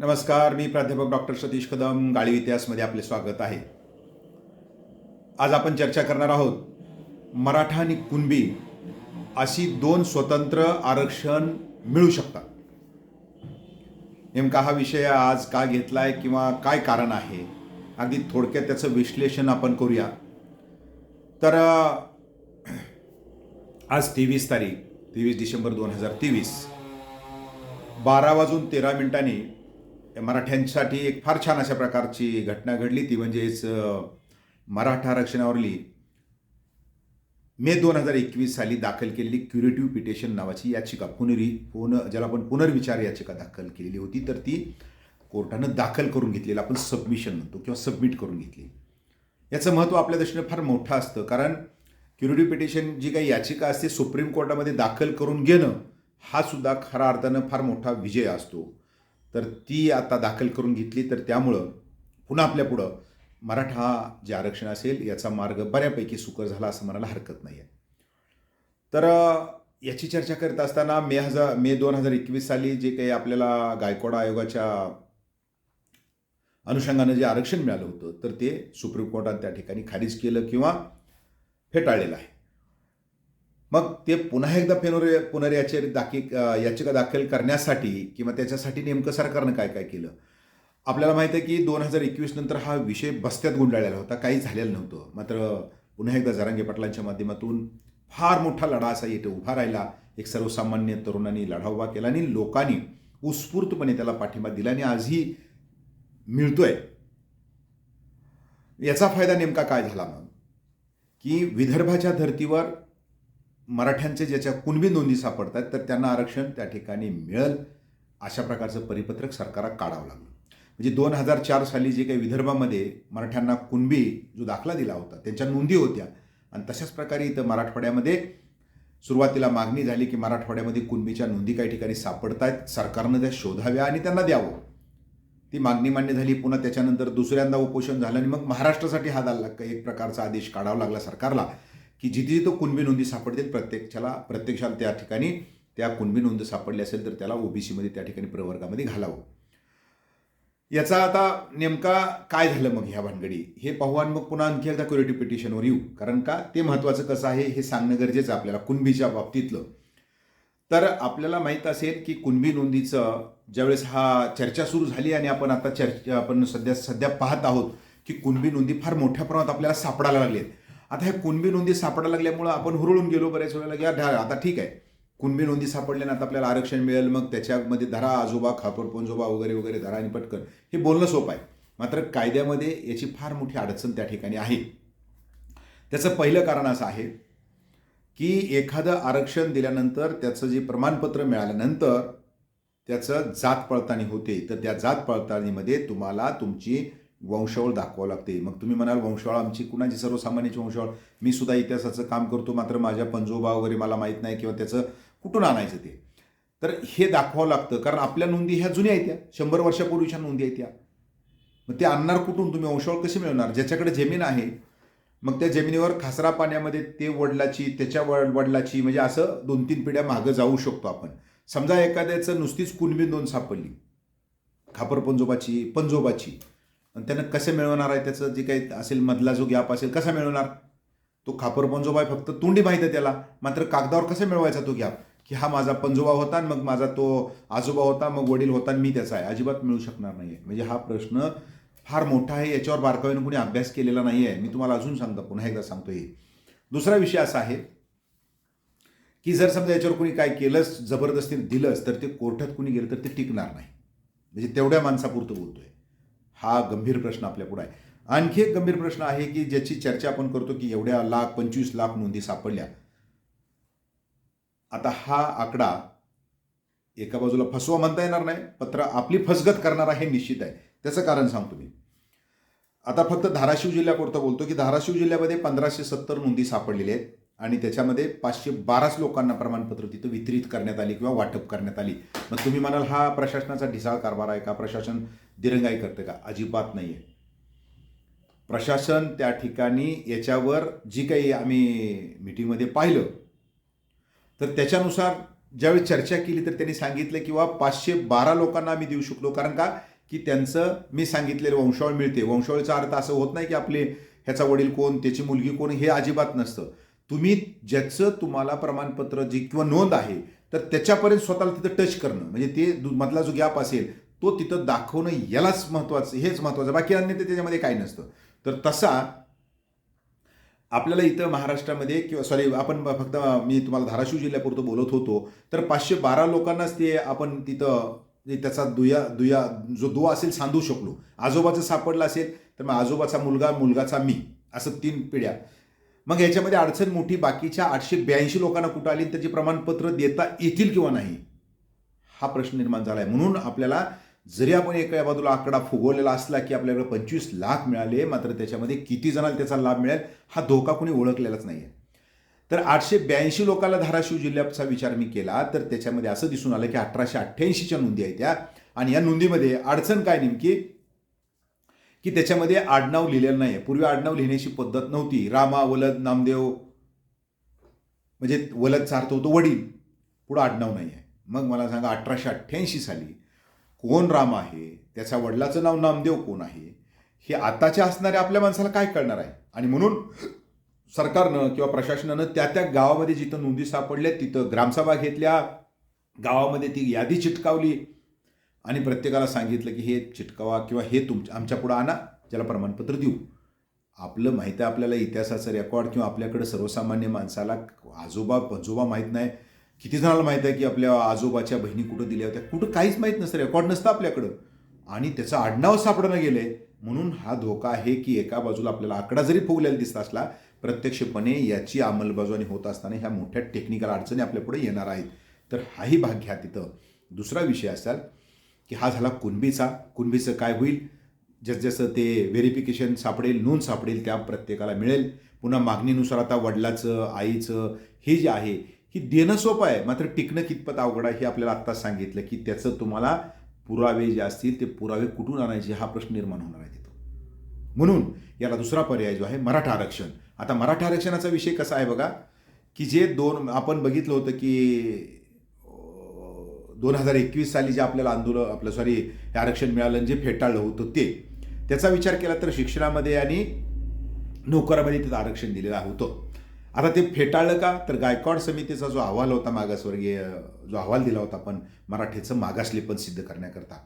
नमस्कार मी प्राध्यापक डॉक्टर सतीश कदम गाळी इतिहासमध्ये आपले स्वागत आहे. आज आपण चर्चा करणार आहोत मराठा आणि कुणबी अशी दोन स्वतंत्र आरक्षण मिळू शकतात. नेमका हा विषय आज का घेतला आहे किंवा काय कारण आहे? अगदी थोडक्यात त्याचं विश्लेषण आपण करूया. तर आज तेवीस तारीख तेवीस डिसेंबर दोन हजार तेवीस. बारा वाजून तेरा मिनिटांनी मराठ्यांसाठी एक फार छान अशा प्रकारची घटना घडली. ती म्हणजेच मराठा आरक्षणावरली मे दोन हजार एकवीस साली दाखल केलेली क्युरेटिव्ह पिटिशन नावाची याचिका पुनरी पुन ज्याला आपण पुनर्विचार याचिका दाखल केलेली होती तर ती कोर्टानं दाखल करून घेतलेलं आपण सबमिशन म्हणतो किंवा सबमिट करून घेतली. याचं महत्त्व आपल्या दृष्टीनं फार मोठं असतं कारण क्युरेटिव्ह पिटिशन जी काही याचिका असते सुप्रीम कोर्टामध्ये दाखल करून घेणं हा सुद्धा खऱ्या अर्थानं फार मोठा विजय असतो. तर ती आता दाखल करून घेतली तर त्यामुळं पुन्हा आपल्या पुढं मराठा जे आरक्षण असेल याचा मार्ग बऱ्यापैकी सुकर झाला असं म्हणायला हरकत नाही आहे तर याची चर्चा करत असताना मे हजार मे दोन हजार एकवीस साली जे काही आपल्याला गायकवाड आयोगाच्या अनुषंगानं जे आरक्षण मिळालं होतं तर ते सुप्रीम कोर्टात त्या ठिकाणी खारिज केलं किंवा फेटाळलेलं आहे. मग ते पुन्हा एकदा फेनोर पुनर्याचे दाखी याचिका दाखल करण्यासाठी किंवा त्याच्यासाठी नेमकं सरकारनं काय काय केलं? आपल्याला माहिती आहे की दोन हजार एकवीस नंतर हा विषय बस्त्यात गुंडाळलेला होता काही झालेलं नव्हतं. मात्र पुन्हा एकदा जरांगे पाटलांच्या माध्यमातून फार मोठा लढा असा इथे उभा राहिला. एक सर्वसामान्य तरुणांनी लढा उभा केला आणि लोकांनी उत्स्फूर्तपणे त्याला पाठिंबा दिला आणि आजही मिळतोय. याचा फायदा नेमका काय झाला मग? की विदर्भाच्या धर्तीवर मराठ्यांचे ज्याच्या कुणबी नोंदी सापडतात तर त्यांना आरक्षण त्या ठिकाणी मिळेल अशा प्रकारचं परिपत्रक सरकारला काढावं लागलं. म्हणजे दोन हजार चार साली जे काही विदर्भामध्ये मराठ्यांना कुणबी जो दाखला दिला होता त्यांच्या नोंदी होत्या. आणि तशाच प्रकारे इथं मराठवाड्यामध्ये सुरुवातीला मागणी झाली की मराठवाड्यामध्ये कुणबीच्या नोंदी काही ठिकाणी सापडत आहेत सरकारनं त्या शोधाव्या आणि त्यांना द्यावं. ती मागणी मान्य झाली पुन्हा त्याच्यानंतर दुसऱ्यांदा उपोषण झालं आणि मग महाराष्ट्रासाठी हा दाला एक प्रकारचा आदेश काढावा लागला सरकारला. की जिथे जिथं कुणबी नोंदी सापडतील प्रत्यक्षाला प्रत्यक्षाला त्या ठिकाणी त्या कुणबी नोंद सापडली असेल तर त्याला ओबीसीमध्ये त्या ठिकाणी प्रवर्गामध्ये घालावं. याचा आता नेमका काय झालं मग ह्या भानगडी? हे पाहून मग पुन्हा आणखी एकदा क्युरेटिव्ह पिटिशनवर येऊ. कारण का? ते महत्त्वाचं कसं आहे हे सांगणं गरजेचं आहे आपल्याला कुणबीच्या बाबतीतलं. तर आपल्याला माहीत असेल की कुणबी नोंदीचं ज्यावेळेस हा चर्चा सुरू झाली आणि आपण आता चर्चा आपण सध्या सध्या पाहत आहोत की कुणबी नोंदी फार मोठ्या प्रमाणात आपल्याला सापडायला लागलेत. आता ह्या कुणबी नोंदी सापडायला लागल्यामुळं आपण हुरळून गेलो बऱ्याच वेळेला की आता ठीक आहे. कुणबी नोंदी सापडल्यानं आता आपल्याला आरक्षण मिळेल मग त्याच्यामध्ये धरा आजोबा खापर पंजोबा वगैरे वगैरे धरा आणि पटकन. हे बोलणं सोपं आहे. मात्र कायद्यामध्ये याची फार मोठी अडचण त्या ठिकाणी आहे. त्याचं पहिलं कारण असं आहे की एखादं आरक्षण दिल्यानंतर त्याचं जे प्रमाणपत्र मिळाल्यानंतर त्याचं जात पडताळणी होते. तर त्या जात पडताळणीमध्ये तुम्हाला तुमची वंशावळ दाखवावं लागते. मग तुम्ही म्हणाल वंशावळ आमची कुणाची? सर्वसामान्याची वंशावळ. मी सुद्धा इतिहासाचं काम करतो. मात्र माझ्या पंजोबा वगैरे मला माहीत नाही किंवा त्याचं कुठून आणायचं ते. तर हे दाखवावं लागतं. कारण आपल्या नोंदी ह्या जुन्या आहेत त्या. शंभर वर्षापूर्वीच्या नोंदी आहेत त्या. मग ते आणणार कुठून? तुम्ही वंशावळ कशी मिळवणार? ज्याच्याकडे जमीन आहे मग त्या जमिनीवर खासरा पाण्यामध्ये ते वडलाची त्याच्या वड वडिलाची म्हणजे असं दोन तीन पिढ्या मागं जाऊ शकतो आपण. समजा एखाद्याचं नुसतीच कुणबी नोंद सापडली. खापर पंजोबाची पंजोबाची आणि त्यानं कसं मिळवणार आहे त्याचं जे काही असेल मधला जो गॅप असेल कसा मिळवणार? तो खापर पंजोबा आहे फक्त तोंडी माहीत आहे त्याला. मात्र कागदावर कसं मिळवायचा तो गॅप की हा माझा पंजोबा होता आणि मग माझा तो आजोबा होता मग वडील होता आणि मी त्याचा आहे. अजिबात मिळू शकणार नाही आहे म्हणजे हा प्रश्न फार मोठा आहे. याच्यावर बारकाईनं कोणी अभ्यास केलेला नाही आहे मी तुम्हाला अजून सांगतो पुन्हा एकदा सांगतो हे. दुसरा विषय असा आहे की जर समजा याच्यावर कोणी काय केलंच जबरदस्तीने दिलंच तर ते कोर्टात कोणी गेलं तर ते टिकणार नाही. म्हणजे तेवढ्या माणसापुरतं बोलतोय. हा गंभीर प्रश्न आपल्यापुढे आहे. आणखी एक गंभीर प्रश्न आहे की ज्याची चर्चा आपण करतो की एवढ्या लाख पंचवीस लाख नोंदी सापडल्या. आता हा आकडा एका बाजूला फसवा म्हणता येणार नाही पत्र आपली फसगत करणारा हे निश्चित आहे. त्याचं कारण सांगतो मी आता फक्त धाराशिव जिल्ह्यापुरतं बोलतो की धाराशिव जिल्ह्यामध्ये पंधराशे सत्तर नोंदी सापडलेल्या आहेत आणि त्याच्यामध्ये पाचशे बाराच लोकांना प्रमाणपत्र तिथं वितरित करण्यात आली किंवा वाटप करण्यात आली. मग तुम्ही म्हणाल हा प्रशासनाचा ढिसाळ कारभार आहे का? प्रशासन दिरंगाई करते का? अजिबात नाही आहे प्रशासन त्या ठिकाणी याच्यावर जी काही आम्ही मीटिंगमध्ये पाहिलं तर त्याच्यानुसार ज्यावेळी चर्चा केली तर त्यांनी सांगितलं की बा पाचशे बारा लोकांना आम्ही देऊ शकलो. कारण का? की त्यांचं मी सांगितलेलं वंशावळ मिळते. वंशावळीचा अर्थ असं होत नाही की आपले ह्याचा वडील कोण त्याची मुलगी कोण हे अजिबात नसतं. तुम्ही ज्याचं तुम्हाला प्रमाणपत्र जी किंवा नोंद आहे तर त्याच्यापर्यंत स्वतःला तिथं टच करणं. म्हणजे ते दु- मधला जो गॅप असेल तो तिथं दाखवणं यालाच महत्त्वाचं हेच महत्त्वाचं बाकी अन्य ते त्याच्यामध्ये काही नसतं. तर तसा आपल्याला इथं महाराष्ट्रामध्ये किंवा सॉरी आपण फक्त मी तुम्हाला धाराशिव जिल्ह्यापुरतं बोलत होतो तर पाचशे बारा लोकांनाच ते आपण तिथं त्याचा दुया दुया जो दुवा असेल सांधू शकलो. आजोबाचं सापडलं असेल तर मग आजोबाचा मुलगा मुलगाचा मी असं तीन पिढ्या. मग याच्यामध्ये अडचण मोठी बाकीच्या आठशे ब्याऐंशी लोकांना कुठं आली त्याची प्रमाणपत्र देता येतील किंवा नाही? हा प्रश्न निर्माण झाला आहे म्हणून आपल्याला जरी आपण एका बाजूला आकडा फुगवलेला असला की आपल्याकडे पंचवीस लाख मिळाले मात्र त्याच्यामध्ये किती जणांना त्याचा लाभ मिळेल हा धोका कुणी ओळखलेलाच नाही आहे तर आठशे ब्याऐंशी लोकांना धाराशिव जिल्ह्याचा विचार मी केला तर त्याच्यामध्ये असं दिसून आलं की अठराशे अठ्ठ्याऐंशीच्या नोंदी आहेत त्या आणि या नोंदीमध्ये अडचण काय नेमकी? की त्याच्यामध्ये आडनाव लिहिलेलं नाही आहे पूर्वी आडनाव लिहिण्याची पद्धत नव्हती. रामा वलद नामदेव म्हणजे वलदचा अर्थ होतो वडील. पुढं आडनाव नाही आहे मग मला सांगा अठराशे अठ्ठ्याऐंशी साली कोण राम आहे? त्याच्या वडिलाचं नाव नामदेव कोण आहे? हे आताच्या असणाऱ्या आपल्या माणसाला काय कळणार आहे? आणि म्हणून सरकारनं किंवा प्रशासनानं त्या त्या गावामध्ये जिथं नोंदी सापडल्या तिथं ग्रामसभा घेतल्या गावामध्ये ती यादी चिटकावली. आणि प्रत्येकाला सांगितलं की हे चिटकावा किंवा हे तुमच्या आमच्या पुढं आणा ज्याला प्रमाणपत्र देऊ. आपलं माहिती आहे आपल्याला इतिहासाचं रेकॉर्ड किंवा आपल्याकडे सर्वसामान्य माणसाला आजोबा पंजोबा माहीत नाही. किती जणाला माहीत आहे की आपल्या आजोबाच्या बहिणी कुठं दिल्या होत्या? कुठं काहीच माहीत नसतं रेकॉर्ड नसतं आपल्याकडं. आणि त्याचं आडनाव सापडणं गेलंय. म्हणून हा धोका आहे की एका बाजूला आपल्याला आकडा जरी फुगलेला दिसत असला प्रत्यक्षपणे याची अंमलबजावणी होत असताना ह्या मोठ्या टेक्निकल अडचणी आपल्यापुढे येणार आहेत. तर हाही भाग घ्या तिथं. दुसरा विषय असाल की हा झाला कुणबीचा. कुणबीचं काय होईल? जसजसं ते व्हेरिफिकेशन सापडेल नोंद सापडेल त्या प्रत्येकाला मिळेल. पुन्हा मागणीनुसार आता वडिलाचं आईचं हे जे आहे ही देणं सोपं आहे. मात्र टिकणं कितपत अवघड आहे हे आपल्याला आत्ताच सांगितलं की त्याचं तुम्हाला पुरावे जे असतील ते पुरावे कुठून आणायचे हा प्रश्न निर्माण होणार आहे तिथं. म्हणून याला दुसरा पर्याय जो आहे मराठा आरक्षण. आता मराठा आरक्षणाचा विषय कसा आहे बघा की जे दोन आपण बघितलं होतं की दोन हजार एकवीस साली जे आपल्याला आंदोलन आपलं सॉरी हे आरक्षण मिळालं जे फेटाळलं होतं ते त्याचा विचार केला तर शिक्षणामध्ये आणि नोकरामध्ये तिथं आरक्षण दिलेलं होतं. आता ते फेटाळलं का? तर गायकवाड समितीचा जो अहवाल होता मागासवर्गीय जो अहवाल दिला होता आपण मराठीचं मागासलेपण सिद्ध करण्याकरता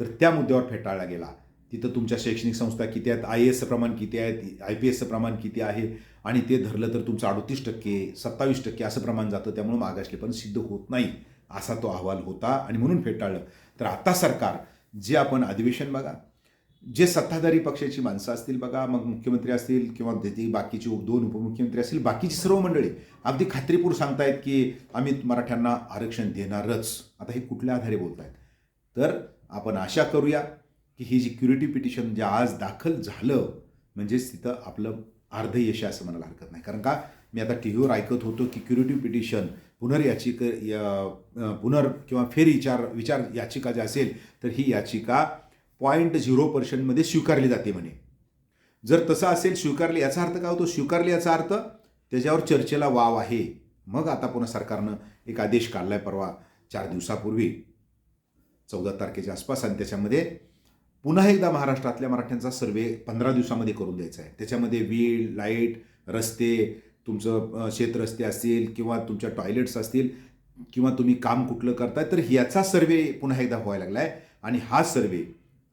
तर त्या मुद्द्यावर फेटाळला गेला. तिथं तुमच्या शैक्षणिक संस्था किती आहेत? आय एसचं प्रमाण किती आहेत आय पी एसचं प्रमाण किती आहे? आणि ते धरलं तर तुमचं अडतीस टक्के सत्तावीस टक्के असं प्रमाण जातं त्यामुळे मागासलेपण सिद्ध होत नाही असा तो अहवाल होता आणि म्हणून फेटाळलं. तर आता सरकार जे आपण अधिवेशन बघा जे सत्ताधारी पक्षाची माणसं असतील बघा मग मुख्यमंत्री असतील किंवा ती बाकीचे दोन उपमुख्यमंत्री असतील बाकीची सर्व मंडळी अगदी खात्रीपूर सांगतायत की आम्ही मराठ्यांना आरक्षण देणारच. आता हे कुठल्या आधारे बोलतायत? तर आपण आशा करूया की ही जी क्युरिटी पिटिशन जे आज दाखल झालं म्हणजेच तिथं आपलं अर्ध यश असं म्हणायला हरकत नाही. कारण का? मी आता टी व्हीवर ऐकत होतो की क्युरिटी पिटिशन पुनर्याचिका या- किंवा फेर विचार विचार याचिका जी असेल तर ही याचिका पॉईंट झिरो पर्सेंटमध्ये स्वीकारली जाते म्हणे. जर तसं असेल स्वीकारली याचा अर्थ काय होतो? स्वीकारली याचा अर्थ त्याच्यावर चर्चेला वाव आहे. मग आता पुन्हा सरकारनं एक आदेश काढला आहे परवा चार दिवसापूर्वी चौदा तारखेच्या आसपास आणि त्याच्यामध्ये पुन्हा एकदा महाराष्ट्रातल्या मराठ्यांचा सर्वे पंधरा दिवसामध्ये करून द्यायचा आहे. त्याच्यामध्ये वीज लाइट रस्ते तुमचं शेतरस्ते असतील किंवा तुमच्या टॉयलेट्स असतील किंवा तुम्ही काम कुठलं करताय तर ह्याचा सर्वे पुन्हा एकदा व्हायला लागला आहे आणि हा सर्वे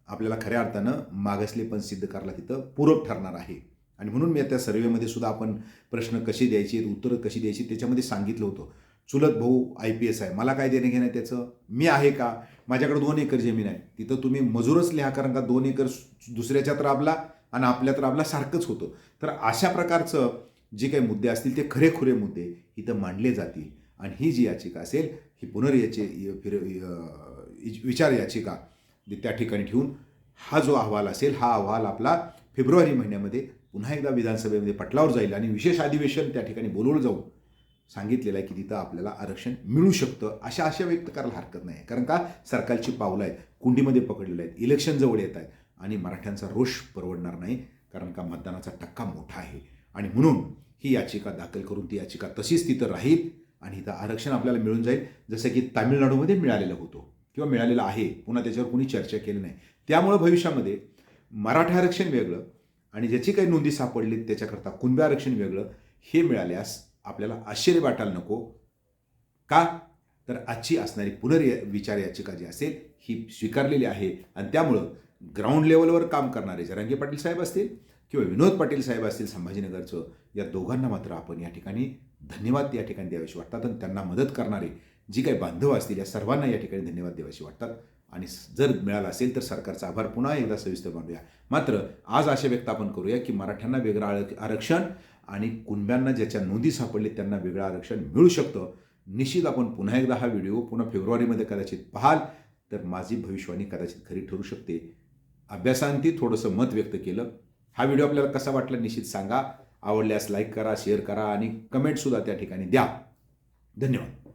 आपल्याला खऱ्या अर्थानं मागासलेपण सिद्ध करायला तिथं पूरक ठरणार आहे. आणि म्हणून मी त्या सर्वेमध्ये सुद्धा आपण प्रश्न कसे द्यायचे उत्तरं कशी द्यायची त्याच्यामध्ये सांगितलं होतं. चुलत भाऊ आय पी एस आहे. मला काय देणं घेणं त्याचं? मी आहे का? माझ्याकडे दोन एकर जमीन आहे. तिथं तुम्ही मजूरच लिहा कारण का दोन एकर दुसऱ्याच्या तर आपला आणि आपल्या तर आपला सारखंच होतं. तर अशा प्रकारचं जे काही मुद्दे असतील ते खरेखुरे मुद्दे इथं मांडले जातील. आणि ही जी याचिका असेल ही पुनर्याचे फिर विचार याचिका त्या ठिकाणी ठेवून हा जो अहवाल असेल हा अहवाल आपला फेब्रुवारी महिन्यामध्ये पुन्हा एकदा विधानसभेमध्ये पटलावर जाईल आणि विशेष अधिवेशन त्या ठिकाणी बोलवलं जाऊन सांगितलेलं आहे की तिथं आपल्याला आरक्षण मिळू शकतं अशा आशा व्यक्त करायला हरकत नाही. कारण का? सरकारची पावलं आहेत कुंडीमध्ये पकडलेलं आहेत इलेक्शन जवळ येत आहेत आणि मराठ्यांचा रोष परवडणार नाही कारण का? मतदानाचा टक्का मोठा आहे. आणि म्हणून ही याचिका दाखल करून ती याचिका तशीच तिथं राहील आणि इथं आरक्षण आपल्याला मिळून जाईल जसं की तामिळनाडूमध्ये मिळालेलं होतं. किंवा मिळालेलं आहे पुन्हा त्याच्यावर कुणी चर्चा केली नाही. त्यामुळं भविष्यामध्ये मराठा आरक्षण वेगळं आणि ज्याची काही नोंदी सापडली त्याच्याकरता कुणबी आरक्षण वेगळं हे मिळाल्यास आपल्याला आश्चर्य वाटायला नको. का? तर आजची असणारी पुनर्विचार याचिका जी असेल ही स्वीकारलेली आहे आणि त्यामुळं ग्राउंड लेवलवर काम करणारे जरांगे पाटील साहेब असतील किंवा विनोद पाटील साहेब असतील संभाजीनगरचं या दोघांना मात्र आपण या ठिकाणी धन्यवाद या ठिकाणी द्यावेशी वाटतात आणि त्यांना मदत करणारे जी काही बांधव असतील या सर्वांना या ठिकाणी धन्यवाद द्यावेसे वाटतात. आणि जर मिळाला असेल तर सरकारचा आभार पुन्हा एकदा सविस्तर मानूया मात्र आज अशा व्यक्त आपण करूया की मराठ्यांना वेगळं आरक्षण आणि कुणब्यांना ज्याच्या नोंदी सापडले त्यांना वेगळं आरक्षण मिळू शकतं. निश्चित आपण पुन्हा एकदा हा व्हिडिओ पुन्हा फेब्रुवारीमध्ये कदाचित पाहाल तर माझी भविष्यवाणी कदाचित खरी ठरू शकते. अभ्यासांती थोडंसं मत व्यक्त केलं. हा व्हिडिओ आपल्याला कसा वाटला निश्चित सांगा. आवडल्यास लाईक करा शेअर करा आणि कमेंटसुद्धा त्या ठिकाणी द्या. धन्यवाद.